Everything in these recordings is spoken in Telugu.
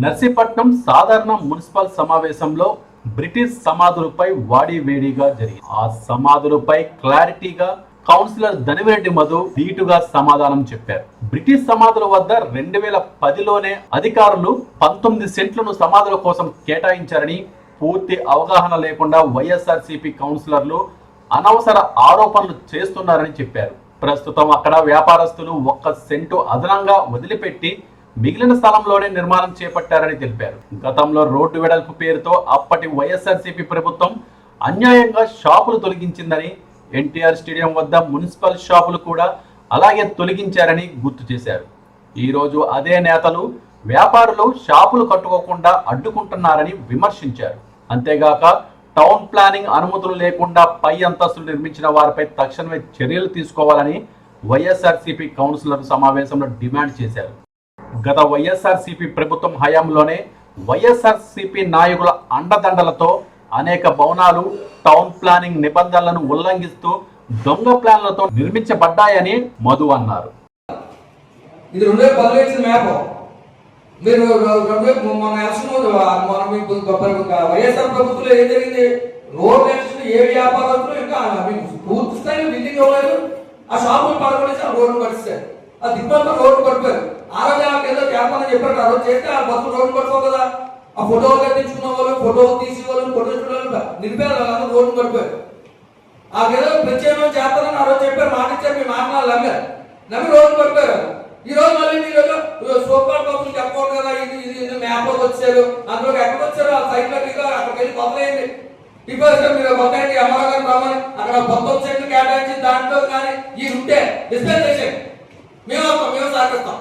నర్సీపట్నం సాధారణ మున్సిపల్ సమావేశంలో బ్రిటిష్ సమాధులపై వాడి వేడిగా జరిగింది. ఆ సమాధులపై క్లారిటీగా కౌన్సిలర్ ధనివిరెడ్డి మధు ధీటుగా సమాధానం చెప్పారు. బ్రిటిష్ సమాధుల వద్ద రెండు వేల పదిలోనే అధికారులు పంతొమ్మిది సెంట్లను సమాధుల కోసం కేటాయించారని పూర్తి అవగాహన లేకుండా వైఎస్ఆర్సీపీ కౌన్సిలర్లు అనవసర ఆరోపణలు చేస్తున్నారని చెప్పారు. ప్రస్తుతం అక్కడ వ్యాపారస్తులు ఒక్క సెంటు అదనంగా వదిలిపెట్టి మిగిలిన స్థలంలోనే నిర్మాణం చేపట్టారని తెలిపారు. గతంలో రోడ్డు వెడల్పు పేరుతో అప్పటి వైఎస్ఆర్సీపీ ప్రభుత్వం అన్యాయంగా షాపులు తొలగించిందని ఎన్టీఆర్ స్టేడియం వద్ద మున్సిపల్ షాపులు కూడా అలాగే తొలగించారని గుర్తు చేశారు. ఈరోజు అదే నేతలు వ్యాపారులు షాపులు కట్టుకోకుండా అడ్డుకుంటున్నారని విమర్శించారు. అంతేగాక టౌన్ ప్లానింగ్ అనుమతులు లేకుండా పై అంతస్తులు నిర్మించిన వారిపై తక్షణమే చర్యలు తీసుకోవాలని వైఎస్ఆర్సీపీ కౌన్సిలర్ సమావేశంలో డిమాండ్ చేశారు. గత వైఎస్ఆర్సీపీ ప్రభుత్వం హయాంలోనే వైఎస్ఆర్సీపీ నాయకుల అండదండలతో అనేక భవనాలు టౌన్ ప్లానింగ్ నిబంధనలను ఉల్లంఘిస్తూ దొంగ ప్లాన్లతో నిర్మించబడ్డాయని మధు అన్నారు. ఇది రెండు వేల పదిలో ఇచ్చిన మ్యాప్. మీరు రెండు వేల మొన్న ఎలక్షన్ మన మీకు వైఎస్ఆర్ ప్రభుత్వంలో ఏం జరిగింది? రోడ్ ఎలక్షన్ ఏ వ్యాపారస్తులు ఇంకా మీకు పూర్తి స్థాయిలో బిల్డింగ్ ఇవ్వలేదు. ఆ షాపులు పడగొట్టేసి ఆ రోడ్డు పడిస్తారు ఆ దిగ్బంధం రోడ్డు పడిపోయారు. ఆ చెప్పారు ఆ రోజు చేస్తే ఆ బస్సు రోడ్డు పడిపో కదా. ఆ ఫోటో కట్టించుకున్న వాళ్ళు ఫోటో తీసి వాళ్ళు ఫోటో చూడాలి నిలిపారు వాళ్ళందరూ రోడ్డు పడిపోయారు ఆ గేదో ప్రత్యేకం చేస్తారని ఆ రోజు చెప్పారు మాట ఇచ్చారు మీ మాట నమ్మారు. నమ్మి రోడ్డు పడిపోయారు ఈ రోజు మళ్ళీ మీరు సూపర్ కప్పులు చెప్పకూడదు కదా ఇది ఇది ఇది మ్యాప్లోకి వచ్చారు. అందులో ఎక్కడికి వచ్చారు ఆ సైట్లో మీకు అక్కడికి వెళ్ళి కొత్తలేయండి ఇప్పుడు మీరు కొత్తయండి అమ్మాయి గారు రమ్మని అక్కడ పంతొమ్మిది సెంట్లు కేటాయించి దాంట్లో కానీ ఈ ఉంటే డిస్ప్లే చేసేయండి. మేము వస్తాం మేము సహకరిస్తాం.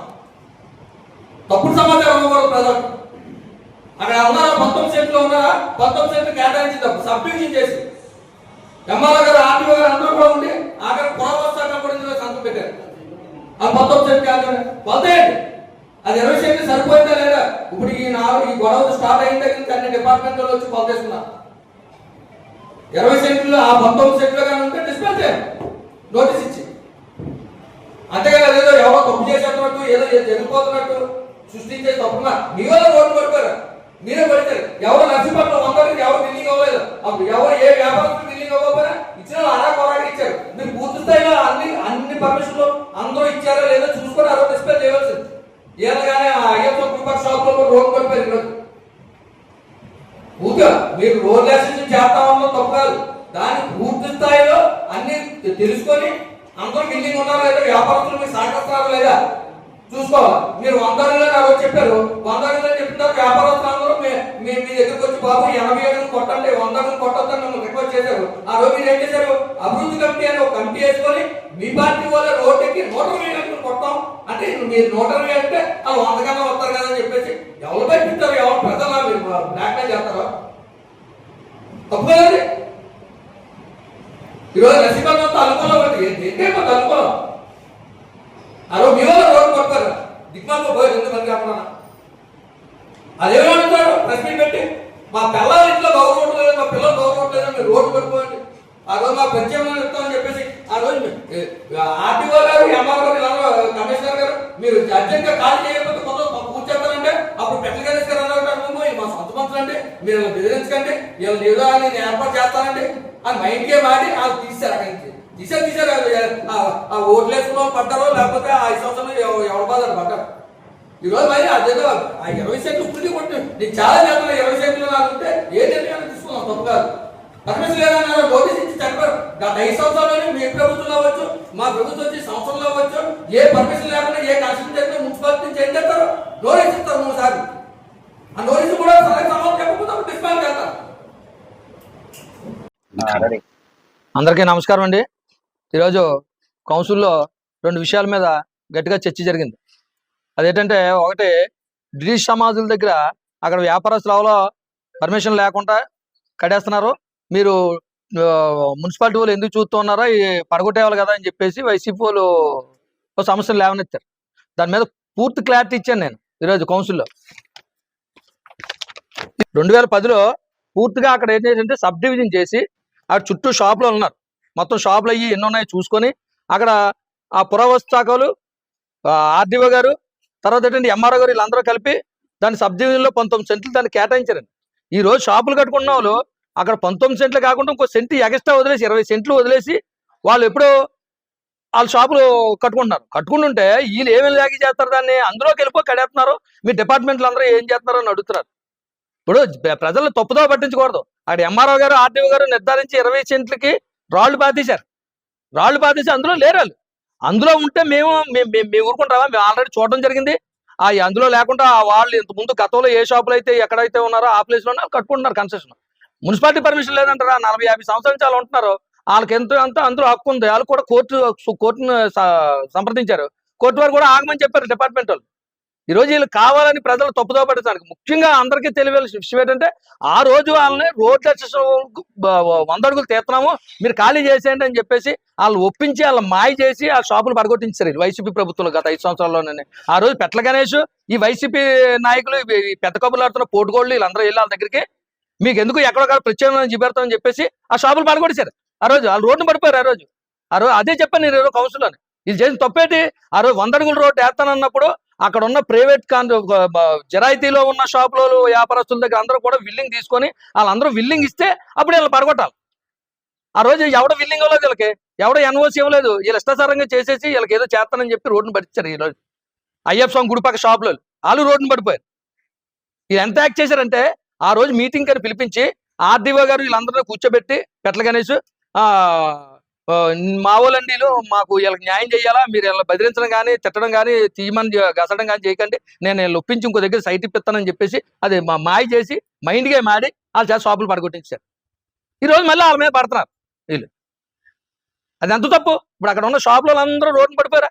తప్పుడు సమాచారం ఇవ్వకూడదు ప్రజలకు అక్కడ ఉన్నారా? పంతొమ్మిది సెంట్లు ఉన్నారా? పంతొమ్మిది సెంట్లు కేటాయించి తప్పు సబ్ డివిజన్ చేసి. ఎంఆర్ఓ గారు ఆర్టీఓ గారు అందరూ కూడా ఉండి అక్కడ పునర్వస్థానం కూడా సంతం పెట్టారు. ఆ పంతొమ్మిది సెంట్లు కేటాయి వదిలేయండి. అది ఇరవై సెంట్లు సరిపోయిందా లేదా? ఇప్పుడు ఈ నాలుగు ఈ గొడవ స్టార్ట్ అయిన దగ్గర అన్ని డిపార్ట్మెంట్లో వచ్చి కొలతేసుకున్నారు ఇరవై సెంట్లు ఆ పంతొమ్మిది సెంట్లు కానీ ఉంటే డిస్పెన్స్ చేయండి. నోటీస్ ఇచ్చి. అంతేగాని ఏదో ఎవరో తప్పు చేసేటట్టు ఏదో జరిగిపోతున్నట్టు సృష్టించే తప్పున మీ వల్ల రోడ్డు పడిపోయారు మీరే పడితే ఎవరు నర్సీపట్నం వందరికి ఎవరు బిల్డింగ్ అవ్వలేదు. అప్పుడు ఎవరు ఏ వ్యాపారస్తులు బిల్డింగ్ అవ్వకపోయినా ఇచ్చిన అలా కొరాడి ఇచ్చారు. మీరు పూర్తి స్థాయిలో అన్ని అన్ని పర్మిషన్లు అందరూ ఇచ్చారో లేదో చూసుకొని అదో డిస్ప్లే చేయవలసింది. ఏదగానే ఆ అయ్యప్ప కృపా షాప్లో కూడా రోడ్డు పడిపోయారు ఈరోజు. ఊరికే మీరు రోడ్ లైసెన్స్ చేస్తామన్న తప్పు కాదు. దాన్ని పూర్తి స్థాయిలో అన్ని తెలుసుకొని అందరూ బిల్డింగ్ ఉన్నారా లేదా వ్యాపారస్తులు మీరు సహకరిస్తారా లేదా చూసుకోవాలి. మీరు వంద నెలలు నాకు చెప్పారు. వంద నెలలు చెప్పిన తర్వాత వ్యాపారస్తులు మీ మీ దగ్గరకు వచ్చి బాబు ఎనభై ఏళ్ళు కొట్టండి వంద ఏళ్ళు కొట్టొద్దని మిమ్మల్ని రిక్వెస్ట్ చేశారు. ఆ రోజు మీరు ఏం చేశారు? అభివృద్ధి కమిటీ అని ఒక కమిటీ వేసుకొని మీ పార్టీ వాళ్ళ రోడ్ ఎక్కి నూట ఇరవై కొట్టాం. అంటే మీరు నూట ఇరవై అంటే ఆ వంద కన్నా వస్తారు కదా అని చెప్పేసి ఎవరు భయపిస్తారు ఎవరు ప్రజల మీరు బ్లాక్ మెయిల్ చేస్తారా? తప్పు కదండి. ఈరోజు నసీబంతో అనుకూలం ఉంది ఏంటంటే అనుకూలం అరవై మీ వాళ్ళు రోడ్డు కొట్టారు దిగ్మాలకు పోయి రెండు మంది కాకుండా అదేమంటారు ప్రెస్ పెట్టి మా పిల్లల ఇంట్లో గౌరవం లేదు మా పిల్లలు గౌరవం లేదు మీరు రోడ్డు పడిపోండి ఆ రోజు మా ప్రత్యేకమైన చెప్తామని చెప్పేసి ఆ రోజు ఆర్టీఓ గారు ఎంఆర్ గారు కమిషనర్ గారు మీరు అర్జెంట్గా ఖాళీ చేయకపోతే కొంత కూర్చేస్తారంటే అప్పుడు పెట్ల గణేష్ గారు అన్నారు మా సొంత మంత్రులు అండి. మీరు బెదిరించకండి. వీళ్ళు ఏదో అని నేను ఏర్పాటు చేస్తానండి అని మైండ్ గేమ్ ఆడి వాళ్ళు తీస్తారు అక్కడి నుంచి తీసారు తీసారు ఆ- ఆ ఓట్లు వేసుకున్న పడ్డారో లేకపోతే ఆ ఐదు సంవత్సరాలు ఎవ- ఎవరు బాధారు పడ్డారు? ఈరోజు మరి అదేదో ఆ ఇరవై సెంట్లు ఇప్పుడు కొట్టి నీకు చాలా చేతులు ఇరవై సెంట్లు నాకు ఏ నిర్ణయం తీసుకున్నాం తప్పు కాదు పర్మిషన్ లేదన్నారు నోటీస్ ఇచ్చి చెప్పారు గత ఐదు సంవత్సరాల్లోనే మీ ప్రభుత్వం అవ్వచ్చు మా ప్రభుత్వం వచ్చి సంవత్సరంలో అవ్వచ్చు ఏ పర్మిషన్ లేకుండా ఏ కన్స్ట్రక్షన్ చేస్తే మున్సిపాలిటీ నుంచి ఏం చేస్తారు? నోటీస్ ఇస్తారు మూడు సార్లు ఆ నోటీస్ కూడా సరైన సమాధానం చెప్పకపోతే అప్పుడు డిస్పాల్ చేస్తారు. అందరికీ నమస్కారం అండి. ఈరోజు కౌన్సిల్లో రెండు విషయాల మీద గట్టిగా చర్చ జరిగింది. అదేంటంటే ఒకటి బ్రిటిష్ సమాజుల దగ్గర అక్కడ వ్యాపారస్తులు అవలో పర్మిషన్ లేకుండా కడేస్తున్నారు మీరు మున్సిపాలిటీ వాళ్ళు ఎందుకు చూస్తున్నారో ఈ పడగొట్టేవాళ్ళు కదా అని చెప్పేసి వైసీపీ వాళ్ళు సమస్యలు లేవనెత్తారు. దాని మీద పూర్తి క్లారిటీ ఇచ్చాను నేను ఈరోజు కౌన్సిల్లో. రెండు వేల పదిలో పూర్తిగా అక్కడ ఏం చేసింటే సబ్ డివిజన్ చేసి అక్కడ చుట్టూ షాపులో ఉన్నారు. మొత్తం షాపులు అయ్యి ఎన్ని ఉన్నాయి చూసుకొని అక్కడ ఆ పురావస్తు శాఖలు ఆర్డీఓ గారు తర్వాత ఏంటంటే ఎంఆర్ఓ గారు వీళ్ళందరూ కలిపి దాని సబ్ డివిజన్లో పంతొమ్మిది సెంట్లు దాన్ని కేటాయించారండి. ఈ రోజు షాపులు కట్టుకున్న వాళ్ళు అక్కడ పంతొమ్మిది సెంట్లు కాకుండా ఇంకో సెంటు ఎక్స్ట్రా వదిలేసి ఇరవై సెంట్లు వదిలేసి వాళ్ళు ఎప్పుడో వాళ్ళ షాపులు కట్టుకుంటున్నారు. కట్టుకుంటుంటే వీళ్ళు ఏమేమి లాగి చేస్తారు దాన్ని? అందులోకి వెళ్ళిపో కడేస్తున్నారు మీ డిపార్ట్మెంట్లు అందరూ ఏం చేస్తున్నారు అని అడుగుతున్నారు. ఇప్పుడు ప్రజలు తప్పుదో పట్టించకూడదు. అక్కడ ఎంఆర్ఓ గారు ఆర్డీఓ గారు నిర్ధారించి ఇరవై సెంట్లకి రాళ్ళు బాధేశారు. రాళ్ళు బాధేసి అందులో లేరు వాళ్ళు. అందులో ఉంటే మేము మేము మేము- మేము ఊరుకుంటామా మేము ఆల్రెడీ చూడడం జరిగింది. ఆ అందులో లేకుండా వాళ్ళు ఇంత ముందు గతంలో ఏ షాపులు అయితే ఎక్కడైతే ఉన్నారో ఆ ప్లేస్లోనే కట్టుకుంటున్నారు కన్సెషన్ మున్సిపాలిటీ పర్మిషన్ లేదంటారా? నలభై యాభై సంవత్సరాల నుంచి వాళ్ళు ఉంటున్నారు. వాళ్ళకి ఎంతో అంత అందులో హక్కు ఉంది. వాళ్ళు కూడా కోర్టు కోర్టును సంప్రదించారు. కోర్టు వారు కూడా ఆగమని చెప్పారు డిపార్ట్మెంట్ వాళ్ళు. ఈ రోజు వీళ్ళు కావాలని ప్రజలు తప్పుదో పడటానికి ముఖ్యంగా అందరికీ తెలియని విషయం ఏంటంటే ఆ రోజు వాళ్ళని రోడ్ వంద అడుగులు తీస్తున్నాము మీరు ఖాళీ చేసేయండి అని చెప్పేసి వాళ్ళు ఒప్పించి వాళ్ళ మాయ చేసి ఆ షాపులు పడగొట్టించారు వైసీపీ ప్రభుత్వంలో గత ఐదు సంవత్సరాల్లోనే. ఆ రోజు పెట్ల గణేష్ ఈ వైసీపీ నాయకులు ఈ- పెద్ద కబుర్లు ఆడుతున్న పోటుగోళ్ళు వీళ్ళందరూ వెళ్ళి వాళ్ళ దగ్గరికి మీకు ఎందుకు ఎక్కడొక్కడ ప్రత్యేకమైన చూపెడతామని చెప్పేసి ఆ షాపులు పడగొట్టేశారు. ఆ రోజు వాళ్ళు రోడ్డు పడిపోయారు ఆ రోజు. ఆ రోజు అదే చెప్పాను నేను కౌన్సిల్ కౌన్సిల్లోని ఇది చేసిన తప్పేంటి? ఆ రోజు వంద అడుగుల రోడ్డు వేస్తానన్నప్పుడు అక్కడ ఉన్న ప్రైవేట్ కాన్ జరాయితీలో ఉన్న షాపులో వ్యాపారస్తుల దగ్గర అందరూ కూడా విల్లింగ్ తీసుకొని వాళ్ళందరూ విల్లింగ్ ఇస్తే అప్పుడు వీళ్ళు పడగొట్టాలి. ఆ రోజు ఎవడ విల్లింగ్ ఇవ్వలేదు వీళ్ళకి? ఎవడ ఎన్ఓసి ఇవ్వలేదు? వీళ్ళు ఇష్టాసారంగా చేసేసి వీళ్ళకి ఏదో చేస్తానని చెప్పి రోడ్డును పట్టించారు ఈ రోజు. అయ్యప్ప స్వామి గుడిపక్క షాపులో వాళ్ళు రోడ్డును పడిపోయారు. ఇది ఎంత యాక్ట్ చేశారంటే ఆ రోజు మీటింగ్ అని పిలిపించి ఆర్డీఓ గారు వీళ్ళందరూ కూర్చోబెట్టి పెట్ల గణేష్ ఆ, మా వాళ్ళండిలో మాకు వీళ్ళకి న్యాయం చేయాలా? మీరు వీళ్ళని బెదిరించడం కానీ తిట్టడం కానీ తీయమని గసడం కానీ చేయకండి. నేను ఒప్పించి ఇంకో దగ్గర సైట్ ఇప్పిస్తానని చెప్పేసి అది మా మాయ చేసి మైండ్గా మాడి వాళ్ళ చేత షాపులు పడగొట్టించారు ఈ రోజు మళ్ళీ వాళ్ళ మీద పడుతున్నారు వీళ్ళు. అది ఎంత తప్పు? ఇప్పుడు అక్కడ ఉన్న షాపులో అందరూ రోడ్డు పడిపోయారా?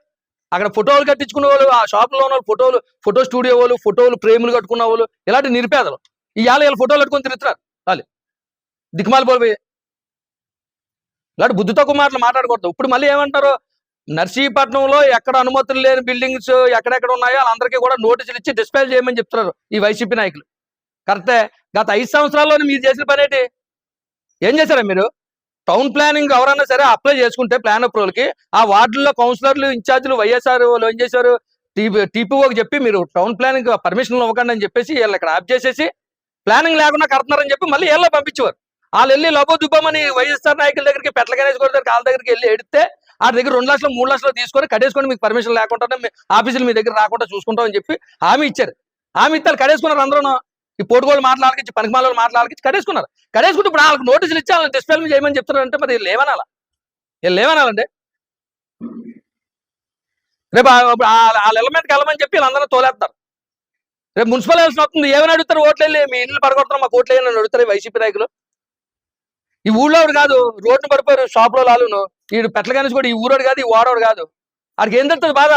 అక్కడ ఫోటోలు కట్టించుకునే వాళ్ళు ఆ షాపులో ఉన్న వాళ్ళు ఫోటోలు ఫోటో స్టూడియో వాళ్ళు ఫోటోలు ఫ్రేములు కట్టుకున్న వాళ్ళు ఇలాంటి నిరుపేదలు. ఇవాళ వీళ్ళ ఫోటోలు కట్టుకొని తిరుగుతున్నారు వాళ్ళు. దిక్కుమాలి పోయి ఇలాంటి బుద్ధి తక్కువ మాటలు మాట్లాడకూడదు. ఇప్పుడు మళ్ళీ ఏమంటారు? నర్సీపట్నంలో ఎక్కడ అనుమతులు లేని బిల్డింగ్స్ ఎక్కడెక్కడ ఉన్నాయో వాళ్ళందరికీ కూడా నోటీసులు ఇచ్చి డిస్పాచ్ చేయమని చెప్తున్నారు ఈ వైసీపీ నాయకులు. కరెక్టే? గత ఐదు సంవత్సరాల్లోనే మీరు చేసిన పని ఏంటి? ఏం చేశారా మీరు? టౌన్ ప్లానింగ్ ఎవరన్నా సరే అప్లై చేసుకుంటే ప్లాన్ అప్రూవల్కి ఆ వార్డుల్లో కౌన్సిలర్లు ఇన్ఛార్జీలు వైఎస్ఆర్ వాళ్ళు ఏం చేశారు? టీపీఓకి చెప్పి మీరు టౌన్ ప్లానింగ్ పర్మిషన్ ఇవ్వకండి అని చెప్పేసి వీళ్ళు ఇక్కడ ఆప్ చేసేసి ప్లానింగ్ లేకుండా కడుతున్నారని చెప్పి మళ్ళీ వీళ్ళ పంపించేవారు. వాళ్ళు వెళ్ళి లబో దుబ్బమని వైఎస్ఆర్ నాయకుల దగ్గరికి పెట్ల గణేష్ గారి దగ్గరికి వాళ్ళ దగ్గరికి వెళ్ళి ఎడితే ఆ దగ్గర రెండు లక్షలు మూడు లక్షలు తీసుకొని కడేసుకొని మీకు పర్మిషన్ లేకుండా మీ ఆఫీసులు మీ దగ్గర రాకుండా చూసుకుంటామని చెప్పి హామీ ఇచ్చారు. హామీ ఇస్తారు కడేసుకున్నారు అందరూ ఈ పోటుగోలు మాట్లాడకిచ్చి పనికిమాల మాట్లాడకిచ్చి కడేసుకున్నారు కడేసుకుంటే ఇప్పుడు వాళ్ళకి నోటీసులు ఇచ్చి. వాళ్ళని డిస్పెల్ చేయమని చెప్తున్నారంటే మరి లేవనాలా? వీళ్ళు ఏమనాలంటే రేపు ఆ- వాళ్ళ ఇళ్ళ మీదకి వెళ్ళమని చెప్పి వీళ్ళందరూ తోలేస్తారు రేపు మున్సిపల్ ఎలక్షన్ వస్తుంది. ఏమని అడుగుతారు? ఓట్లు వెళ్ళి మీ ఇల్లు పడగొడుతున్నాం మాకు ఓట్లు వేయని అడుగుతారు వైసీపీ నాయకులు. ఈ ఊళ్ళో కాదు రోడ్డు పడిపోయారు షాప్లో లాలును. వీడు పెట్ల గణేష్ కూడా ఈ ఊరోడు కాదు ఈ వాడోడు కాదు. వాడికి ఏం తెలుస్తుంది బాధ?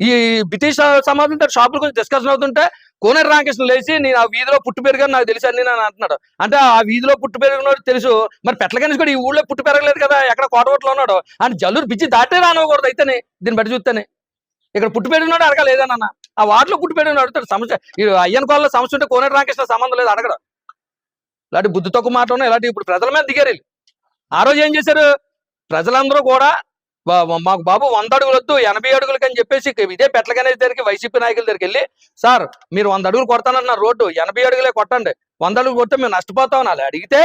ఈ బ్రిటిష్ సమాజంతో షాపుల గురించి డిస్కషన్ అవుతుంటే కోనేరు రామకృష్ణ లేచి నేను ఆ వీధిలో పుట్టు పెరిగాను నాకు తెలుసు అని నేను అంటున్నాడు. అంటే ఆ వీధిలో పుట్టు పెరిగినోడు తెలుసు. మరి పెట్ల గణేష్ కూడా ఈ ఊళ్ళో పుట్టి పెరగలేదు కదా ఎక్కడ కోటవట్లో ఉన్నాడు. అని జల్లూరు బిచ్చి దాటే రానకూడదు అయితేనే దీన్ని బట్టి చూస్తేనే. ఇక్కడ పుట్టు పెరిగినాడు అడగలేదన్న ఆ వాటిలో పుట్టు పెరిగినాడు అడుగుతాడు సమస్య ఈ అయ్యన్ కోళ్ళ సమస్య ఉంటే కోనేరు రామకృష్ణ సంబంధం లేదు అడగడం. ఇలాంటి బుద్ధి తక్కువ మాట ఉన్నాయి ఇలాంటి ఇప్పుడు ప్రజల మీద దిగారు ఆ రోజు ఏం చేశారు? ప్రజలందరూ కూడా మాకు బాబు వంద అడుగులు వద్దు ఎనభై అడుగులకి అని చెప్పేసి ఇదే పెట్ల గణేష్ దగ్గరికి వైసీపీ నాయకుల దగ్గరికి వెళ్ళి సార్ మీరు వంద అడుగులు కొడతానన్న రోడ్డు ఎనభై అడుగులే కొట్టండి. వంద అడుగులు కొడితే మేము నష్టపోతాం అని అడిగితే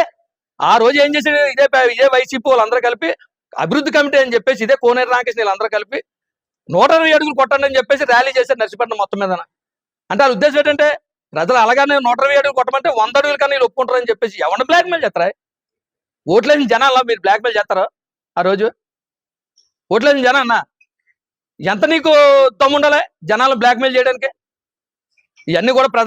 ఆ రోజు ఏం చేశారు? ఇదే ఇదే వైసీపీ వాళ్ళందరూ కలిపి అభివృద్ధి కమిటీ అని చెప్పేసి ఇదే కోనేరు రాకేష్ వీళ్ళందరూ కలిపి నూట ఇరవై అడుగులు కొట్టండి అని చెప్పేసి ర్యాలీ చేశారు నర్సీపట్నం మొత్తం మీద అంటే వాళ్ళ ఉద్దేశం ఏంటంటే ప్రజలు అలాగానే నూట ఇరవై అడుగులు కొట్టమంటే వంద అడుగులు కానీ వీళ్ళు ఒప్పుకుంటారని చెప్పేసి ఎవరిని బ్లాక్మెయిల్ చేస్తారా? ఓట్లేసిన జనాల మీరు బ్లాక్ మెయిల్ చేస్తారా ఆ రోజు? ఓట్లేసిన జనాన్న ఎంత నీకు దమ్ముండాలి జనాలు బ్లాక్మెయిల్ చేయడానికి? ఇవన్నీ కూడా ప్రజలు